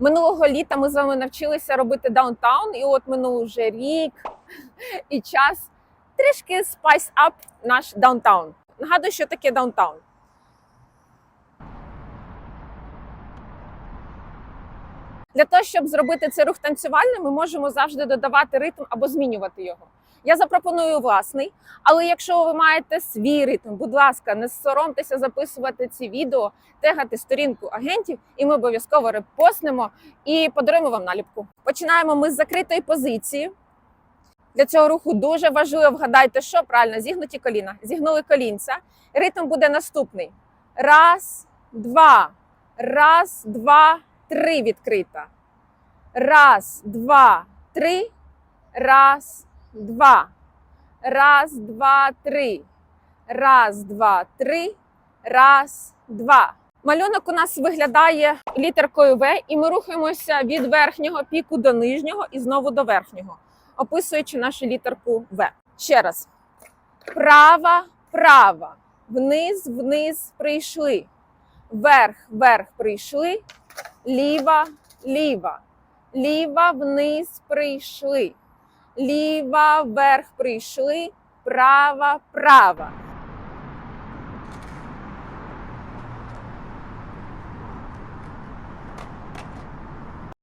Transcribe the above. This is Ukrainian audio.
Минулого літа ми з вами навчилися робити даунтаун, і от минув вже рік і час трішки спайс ап наш даунтаун. Нагадую, що таке даунтаун. Для того, щоб зробити цей рух танцювальним, ми можемо завжди додавати ритм або змінювати його. Я запропоную власний, але якщо ви маєте свій ритм, будь ласка, не соромтеся записувати ці відео, тегати сторінку агентів, і ми обов'язково репостнемо і подаруємо вам наліпку. Починаємо ми з закритої позиції. Для цього руху дуже важливо вгадайте, що правильно зігнуті коліна. Зігнули колінця. Ритм буде наступний: раз, два, раз, два, три відкрита. Раз, два, три. Раз, два. Раз, два, три. Раз, два, три. Раз, два. Малюнок у нас виглядає літеркою В, і ми рухаємося від верхнього піку до нижнього і знову до верхнього, описуючи нашу літерку В. Ще раз. Права, права. Вниз, вниз прийшли. Вверх, вверх прийшли. Ліва, ліва. Ліва вниз прийшли. Ліва вверх прийшли. Права, права.